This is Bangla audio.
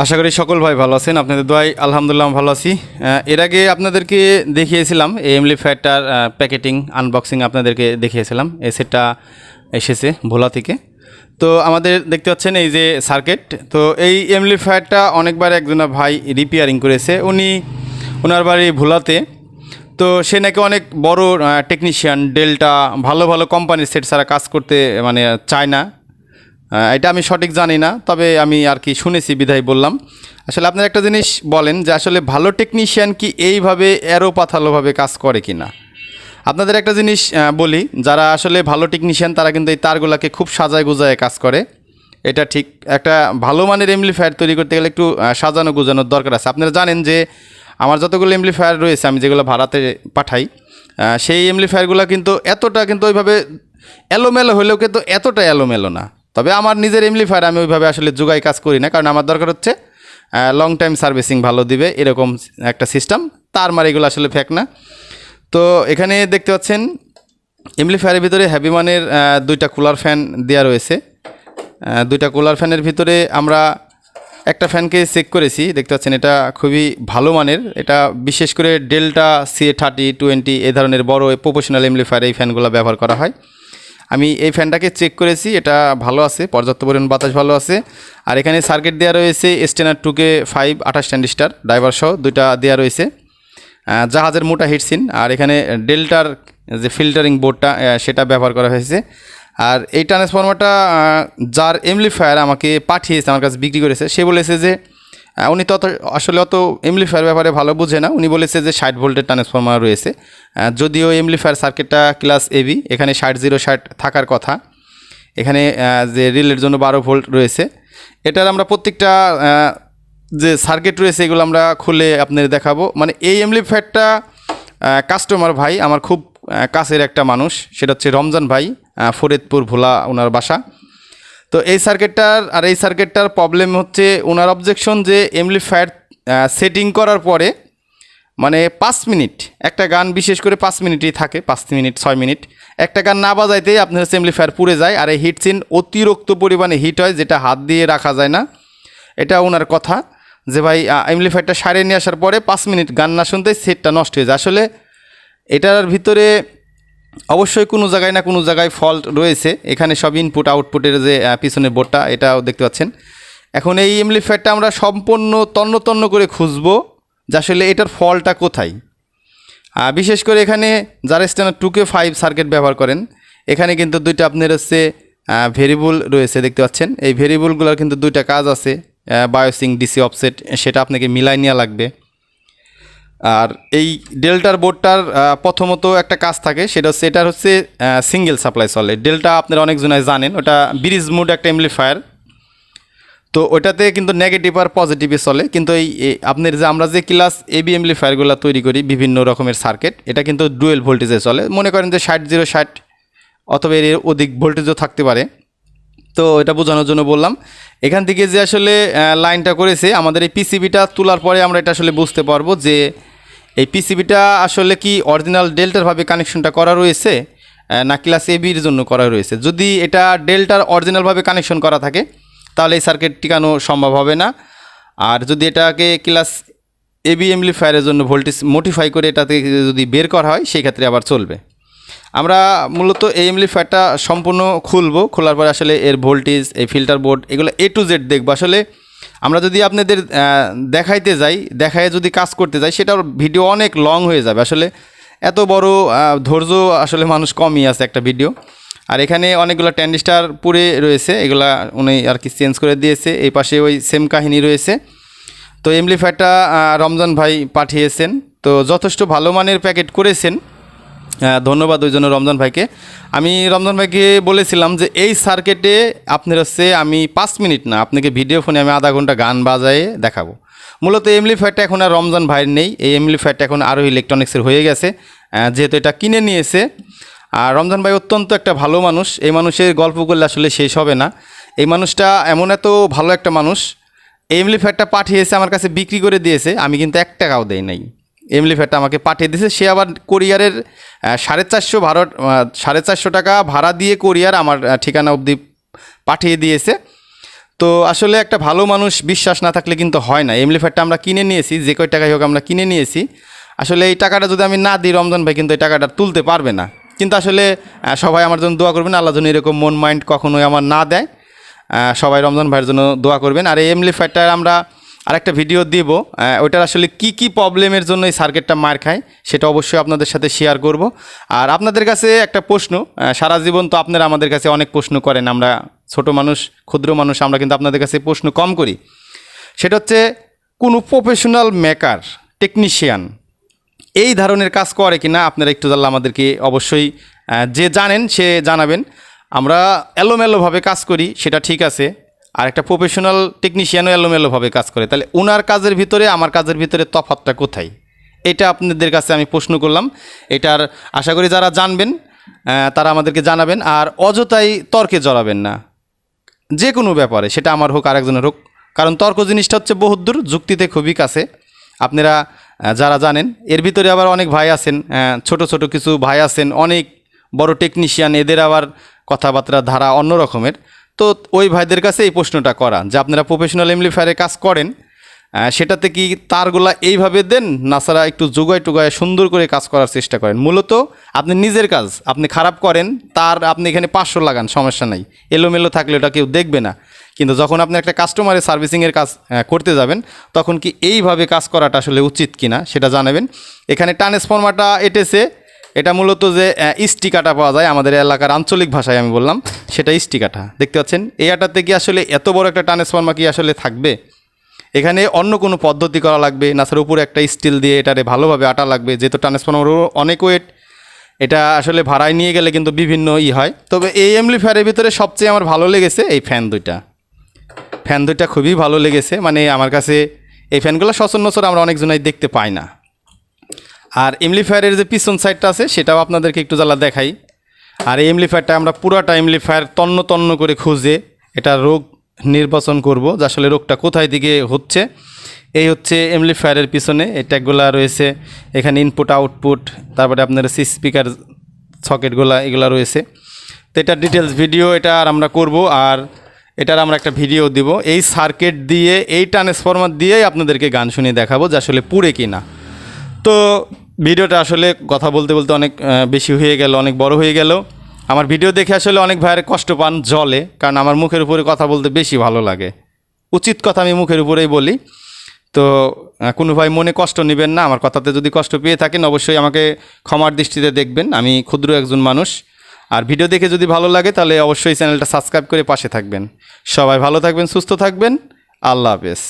আশা করি সকল ভাই ভালো আছেন। আপনাদের দোয়াই আলহামদুলিল্লাহ ভালো আছি। এর আগে আপনাদেরকে দেখিয়েছিলাম এই এমলি ফ্যাটটার প্যাকেটিং, আনবক্সিং আপনাদেরকে দেখিয়েছিলাম। এ সেটটা এসেছে ভোলা থেকে। তো আমাদের দেখতে পাচ্ছেন এই যে সার্কিট। তো এই এমলি ফ্যাটটা অনেকবার একজনা ভাই রিপেয়ারিং করেছে। উনি ওনার বাড়ি ভোলাতে। তো সে নাকি অনেক বড় টেকনিশিয়ান ডেলটা ভালো ভালো কোম্পানির সেট ছাড়া কাজ করতে মানে চায় না। এটা আমি সঠিক জানি না, তবে আমি আর কি শুনেছি বিধায় বললাম। আসলে আপনার একটা জিনিস বলেন যে আসলে ভালো টেকনিশিয়ান কি এইভাবে এরো পাথালোভাবে কাজ করে কি না আপনাদের একটা জিনিস বলি, যারা আসলে ভালো টেকনিশিয়ান তারা কিন্তু এই তারগুলোকে খুব সাজায় গুজায় কাজ করে। এটা ঠিক। একটা ভালো মানের এমপ্লিফায়ার তৈরি করতে গেলে একটু সাজানো গুজানোর দরকার আছে। আপনারা জানেন যে আমার যতগুলো এমপ্লিফায়ার রয়েছে, আমি যেগুলো ভাড়াতে পাঠাই সেই এমপ্লিফায়ারগুলো কিন্তু এতটা কিন্তু ওইভাবে এলোমেলো হলেও কিন্তু এতটা এলোমেলো না। তবে আমার নিজের এমপ্লিফায়ার আমি ওইভাবে আসলে যোগাই কাজ করি না, কারণ আমার দরকার হচ্ছে লং টাইম সার্ভিসিং ভালো দিবে, এরকম একটা সিস্টেম তার মার এগুলো আসলে ফেক না। তো এখানে দেখতে পাচ্ছেন এমপ্লিফায়ারের ভিতরে হ্যাভি মানের দুইটা কুলার ফ্যান দেওয়া রয়েছে। দুইটা কুলার ফ্যানের ভিতরে আমরা একটা ফ্যানকে চেক করেছি, দেখতে পাচ্ছেন এটা খুবই ভালো মানের এটা বিশেষ করে ডেল্টা সি থার্টি টোয়েন্টি এ ধরনের বড় প্রফেশনাল এমপ্লিফায়ার এই ফ্যানগুলো ব্যবহার করা হয়। আমি এই ফ্যানটাকে চেক করেছি, এটা ভালো আছে, পর্যাপ্ত পরিমাণ বাতাস ভালো আছে। আর এখানে সার্কিট দেওয়া রয়েছে স্টেনার টুকে ফাইভ আঠাশ স্ট্যান্ডিস্টার ড্রাইভার সহ দুইটা দেওয়া রয়েছে। জাহাজের মোটা হিটসিন আর এখানে ডেল্টার যে ফিল্টারিং বোর্ডটা সেটা ব্যবহার করা হয়েছে। আর এই ট্রান্সফর্মারটা যার এমলিফায়ার আমাকে পাঠিয়েছে, আমার কাছে বিক্রি করেছে, সে বলেছে যে উনি তত আসলে অত এমলিফায়ার ব্যাপারে ভালো বুঝে না। উনি বলেছে যে ষাট ভোল্টের ট্রান্সফর্মার রয়েছে। যদিও এমলিফায়ার সার্কিটটা ক্লাস এবি এখানে ষাট জিরো ষাট থাকার কথা। এখানে যে রিলের জন্য বারো ভোল্ট রয়েছে। এটার আমরা প্রত্যেকটা যে সার্কিট রয়েছে, এগুলো আমরা খুলে আপনাদের দেখাবো। মানে এই এমলিফ্যাটটা কাস্টমার ভাই, আমার খুব কাছের একটা মানুষ। সেটা হচ্ছে রমজান ভাই ফরিদপুর ভোলা ওনার বাসা। তো এই সার্কিটটার আর এই সার্কিটটার প্রবলেম হচ্ছে ওনার অবজেকশন যে এমলিফ্যাট সেটিং করার পরে মানে পাঁচ মিনিট, একটা গান বিশেষ করে পাঁচ মিনিটই থাকে, পাঁচ মিনিট, ছয় মিনিট। একটা গান না বাজাইতেই আপনার হচ্ছে এমপ্লিফায়ার পুড়ে যায় আর এই হিট সিন অতিরিক্ত পরিমাণে হিট হয় যেটা হাত দিয়ে রাখা যায় না। এটা ওনার কথা যে ভাই এমপ্লিফায়ারটা সারিয়ে নিয়ে আসার পরে পাঁচ মিনিট গান না শুনতেই সেটটা নষ্ট হয়ে যায়। আসলে এটার ভিতরে অবশ্যই কোনো জায়গায় না কোনো জায়গায় ফল্ট রয়েছে। এখানে সব ইনপুট আউটপুটের যে আহ, পিছনের বোর্ডটা এটাও দেখতে পাচ্ছেন। এখন এই এমপ্লিফায়ারটা আমরা সম্পূর্ণ তন্ন তন্ন করে খুঁজবো যে আসলে এটার ফলটা কোথায়। বিশেষ করে এখানে যারা স্ট্যান্ডার্ড টুকে ফাইভ সার্কিট ব্যবহার করেন এখানে কিন্তু দুইটা আপনার হচ্ছে ভেরিয়েবল রয়েছে দেখতে পাচ্ছেন। এই ভেরিয়েবলগুলোর কিন্তু দুইটা কাজ আছে বায়োসিং ডিসি অফসেট সেটা আপনাকে মিলাই নেওয়া লাগবে। আর এই ডেল্টার বোর্ডটার প্রথমত একটা কাজ থাকে, সেটা হচ্ছে এটার হচ্ছে সিঙ্গেল সাপ্লাই চলে ডেল্টা আপনারা অনেকজনাই জানেন, ওটা ব্রিজ মুড একটা এমপ্লিফায়ার তো ওটাতে কিন্তু নেগেটিভ আর পজিটিভে চলে, কিন্তু এই এই আপনার যে, আমরা যে ক্লাস এবি এমপ্লিফায়ারগুলো তৈরি করি, বিভিন্ন রকমের সার্কিট এটা কিন্তু ডুয়েল ভোল্টেজে চলে। মনে করেন যে, ষাট জিরো ষাট, অথবা এর অধিক ভোল্টেজও থাকতে পারে। তো এটা বোঝানোর জন্য বললাম। এখান থেকে যে আসলে লাইনটা করেছে, আমাদের এই পিসিবিটা তোলার পরে আমরা এটা আসলে বুঝতে পারব যে এই পিসিবিটা আসলে কি অরিজিনাল ডেল্টারভাবে কানেকশনটা করা রয়েছে না ক্লাস এবির জন্য করা রয়েছে? যদি এটা ডেল্টার অরিজিনালভাবে কানেকশন করা থাকে, তাহলে এই সার্কিট টিকানো সম্ভব হবে না। আর যদি এটাকে ক্লাস এবি এমপ্লিফায়ারের জন্য ভোল্টেজ মোটিফাই করে এটাতে যদি বের করা হয়, সেই ক্ষেত্রে আবার চলবে। আমরা মূলত এই এমপ্লিফায়ারটা সম্পূর্ণ খুলবো। খোলার পরে আসলে এর ভোল্টেজ এই ফিল্টার বোর্ড এগুলো এ টু জেড দেখব। আসলে আমরা যদি আপনাদের দেখাইতে যাই দেখায় যদি কাজ করতে যাই, সেটার ভিডিও অনেক লং হয়ে যাবে। আসলে এত বড় ধৈর্য আসলে মানুষ কমই আছে একটা ভিডিও। আর এখানে অনেকগুলো ট্যান্ডিস্টার পুড়ে রয়েছে, এগুলা উনি আর কি চেঞ্জ করে দিয়েছে। এই পাশে ওই সেম কাহিনী রয়েছে। তো এমপ্লিফায়ারটা রমজান ভাই পাঠিয়েছেন। তো যথেষ্ট ভালো মানের প্যাকেট করেছেন। ধন্যবাদ ওই জন্য রমজান ভাইকে। আমি রমজান ভাইকে বলেছিলাম যে এই সার্কিটে আপনার হচ্ছে আমি পাঁচ মিনিট না, আপনাকে ভিডিও ফোনে আমি আধা ঘণ্টা গান বাজায়ে দেখাবো। মূলত এমলি এমলিফায়ারটা এখন আর রমজান ভাইয়ের নেই, এই এমলি এমলিফায়ারটা এখন আরও ইলেকট্রনিক্সের হয়ে গেছে যেহেতু এটা কিনে নিয়েছে। আর রমজান ভাই অত্যন্ত একটা ভালো মানুষ, এই মানুষের গল্প করলে আসলে শেষ হবে না। এই মানুষটা এমন এত ভালো একটা মানুষ, এই এমলিফায়ারটা পাঠিয়েছে, আমার কাছে বিক্রি করে দিয়েছে, আমি কিন্তু এক টাকাও দেই নাই। এমলিফ্যাটটা আমাকে পাঠিয়ে দিয়েছে। সে আবার কোরিয়ারের সাড়ে চারশো ভাড়া সাড়ে চারশো টাকা ভাড়া দিয়ে কোরিয়ার আমার ঠিকানা অবধি পাঠিয়ে দিয়েছে। তো আসলে একটা ভালো মানুষ বিশ্বাস না থাকলে কিন্তু হয় না। এমলিফায়ারটা আমরা কিনে নিয়েছি, যে কয় টাকাই হোক আমরা কিনে নিয়েছি। আসলে এই টাকাটা যদি আমি না দিই রমজান ভাই কিন্তু এই টাকাটা তুলতে পারবে না। কিন্তু আসলে সবাই আমার জন্য দোয়া করবেন, আল্লাহ যেন এরকম মন মাইন্ড কখনোই আমার না দেয়। সবাই রমজান ভাইয়ের জন্য দোয়া করবেন। আর এই এমলিফায়ারটা আমরা আরেকটা ভিডিও দিব। ওইটার আসলে কি কি প্রবলেমের জন্য এই সার্কিটটা মার খায়, সেটা অবশ্যই আপনাদের সাথে শেয়ার করব। আর আপনাদের কাছে একটা প্রশ্ন সারা জীবন তো আপনারা আমাদের কাছে অনেক প্রশ্ন করেন, আমরা ছোট মানুষ, ক্ষুদ্র মানুষ, আমরা কিন্তু আপনাদের কাছে প্রশ্ন কম করি। সেটা হচ্ছে, কোনো প্রফেশনাল মেকার টেকনিশিয়ান এই ধরনের কাজ করে কি না আপনারা একটু জানলে আমাদেরকে অবশ্যই যে জানেন সে জানাবেন। আমরা এলোমেলোভাবে কাজ করি, সেটা ঠিক আছে। আর একটা প্রফেশনাল টেকনিশিয়ানও এলোমেলোভাবে কাজ করে। তাহলে ওনার কাজের ভিতরে, আমার কাজের ভিতরে তফাতটা কোথায়? এটা আপনাদের কাছে আমি প্রশ্ন করলাম। এটার আশা করি যারা জানবেন তারা আমাদেরকে জানাবেন। আর অযথাই তর্কে জড়াবেন না। যে কোনো ব্যাপারে, সেটা আমার হোক, আরেকজনের হোক। কারণ তর্ক জিনিসটা হচ্ছে বহুদূর যুক্তিতে খুবই কাছে। আপনারা যারা জানেন, এর ভিতরে আবার অনেক ভাই আছেন ছোট ছোট কিছু ভাই আছেন, অনেক বড় টেকনিশিয়ান এদের আবার কথাবার্তা ধারা অন্য রকমের। তো ওই ভাইদের কাছে এই প্রশ্নটা করা যে আপনারা প্রফেশনাল এমপ্লিফায়ারে কাজ করেন সেটাতে কি তারগুলা এইভাবে দেন না ছাড়া একটু যোগায় টুগায় সুন্দর করে কাজ করার চেষ্টা করেন? মূলত আপনি নিজের কাজ, আপনি খারাপ করেন, তার আপনি এখানে পাঁচশো লাগান, সমস্যা নাই। এলোমেলো থাকলে ওটা কেউ দেখবে না। কিন্তু যখন আপনি একটা কাস্টমারের সার্ভিসিংয়ের কাজ করতে যাবেন, তখন কি এইভাবে কাজ করাটা আসলে উচিত কিনা সেটা জানাবেন। এখানে ট্রান্সফর্মারটা এটেছে এটা মূলত যে ইস্টিকাটা পাওয়া যায় আমাদের এলাকার আঞ্চলিক ভাষায় আমি বললাম, সেটা ইস্টিকাটা। দেখতে পাচ্ছেন? এই আটাতে কি আসলে এত বড় একটা ট্রান্সফর্মার কি আসলে থাকবে? এখানে অন্য কোনো পদ্ধতি করা লাগবে? নাছাড়া উপরে একটা স্টিল দিয়ে এটারে ভালোভাবে আটা লাগবে? যেহেতু ট্রান্সফর্মারও অনেক ওয়েট এটা আসলে ভাড়ায় নিয়ে গেলে কিন্তু বিভিন্ন ই হয়। তবে এই এমলি এমপ্লিফায়ারের ভিতরে সবচেয়ে আমার ভালো লেগেছে এই ফ্যান দুইটা। ফ্যান দুইটা খুবই ভালো লেগেছে। মানে আমার কাছে এই ফ্যানগুলো সচরাচর আমরা অনেকজনাই দেখতে পাই না। আর এমলিফায়ারের যে পিছন সাইডটা আছে, সেটাও আপনাদেরকে একটু জ্বালা দেখাই। আর এই এমলিফায়ারটা আমরা পুরাটা এমলিফায়ার তন্ন তন্ন করে খুঁজে এটা রোগ নির্বাচন করব যে আসলে রোগটা কোথায় দিকে হচ্ছে। এই হচ্ছে এমলিফায়ারের পিছনে, এই ট্যাগগুলো রয়েছে, এখানে ইনপুট আউটপুট তারপরে আপনার সি স্পিকার সকেটগুলো এগুলো রয়েছে। তো এটার ডিটেলস ভিডিও এটা আর আমরা করব, আর এটার আমরা একটা ভিডিও দিব। এই সার্কিট দিয়ে, এই ট্রান্সফরমার দিয়েই আপনাদেরকে গান শুনিয়ে দেখাবো যে আসলে পুরে কি না তো ভিডিওটা আসলে কথা বলতে বলতে অনেক বেশি হয়ে গেল, অনেক বড় হয়ে গেল। আমার ভিডিও দেখে আসলে অনেক ভাইয়ের কষ্ট পান জলে, কারণ আমার মুখের উপরে কথা বলতে বেশি ভালো লাগে। উচিত কথা আমি মুখের উপরেই বলি। তো কোনো ভাই মনে কষ্ট নেবেন না, আমার কথাতে যদি কষ্ট পেয়ে থাকেন, অবশ্যই আমাকে ক্ষমার দৃষ্টিতে দেখবেন। আমি ক্ষুদ্র একজন মানুষ। আর ভিডিও দেখে যদি ভালো লাগে, তাহলে অবশ্যই চ্যানেলটা সাবস্ক্রাইব করে পাশে থাকবেন। সবাই ভালো থাকবেন, সুস্থ থাকবেন। আল্লাহ হাফেজ।